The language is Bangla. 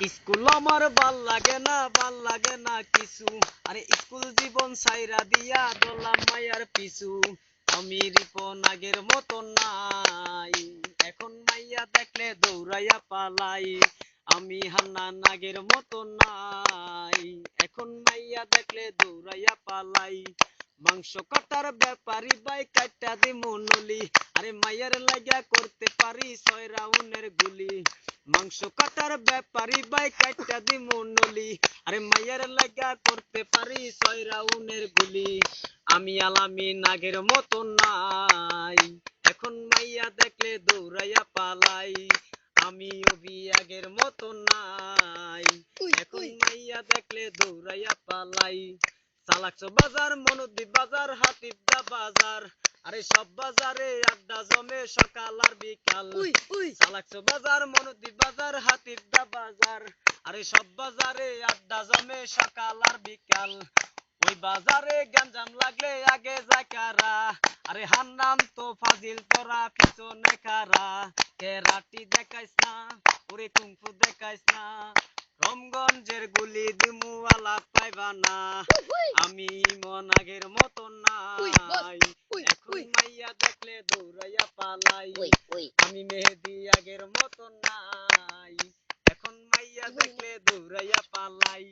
স্কুল আমার ভালো লাগে না, ভালো লাগে না কিছু। আরে স্কুল জীবন সাইরা দিয়া দোলাম মায়ার পিছু। আমি রিপন আগের মতো নাই। এখন মাইয়া দেখলে দৌড়াইয়া পালাই। আমি হান্না নাগের মতো নাই। এখন মাইয়া দেখলে দৌড়াইয়া পালাই। মাংস কাটার ব্যাপারী বাই কাটা দি মনলি আরে মায়ের লাগা করতে পারি ছয় রাউনের গুলি মাংস কাটার ব্যাপারী বাই কাটা দি মনলি আরে মায়ের লাগা করতে পারি ছয় রাউনের গুলি। আমি আলামি নাগের মতো নাই। এখন মাইয়া দেখলে দৌড়াইয়া পালাই। আমি অভি আগের মতো নাই। এখন। মাইয়া দেখলে দৌড়াইয়া পালাই। চালাকছো বাজার মনুদ্দি বাজার হাতিবদা বাজার। আরে সব বাজারে আড্ডা জমে সকাল আর বিকাল। চালাকছো বাজার মনুদ্দি বাজার হাতিবদা বাজার। আরে সব বাজারে আড্ডা জমে সকাল আর বিকাল। ওই বাজারে গঞ্জাম লাগলে আগে যায় কারা? আরে হান্নাম তো ফাজিল তোরা পিছনে কারা? কেরাটি দেখাইস না ওরে কুংফু দেখাইস না। রমগঞ্জের গুলি দিমুয়ালা পাইবা না। আমি মন আগের মতো উই, বস, নাই উই এখন উই মাইয়া দেখলে উই আমি মেহেদি আগের মতো নাই। এখন মাইয়া। দেখলে দৌড়াইয়া পালাই।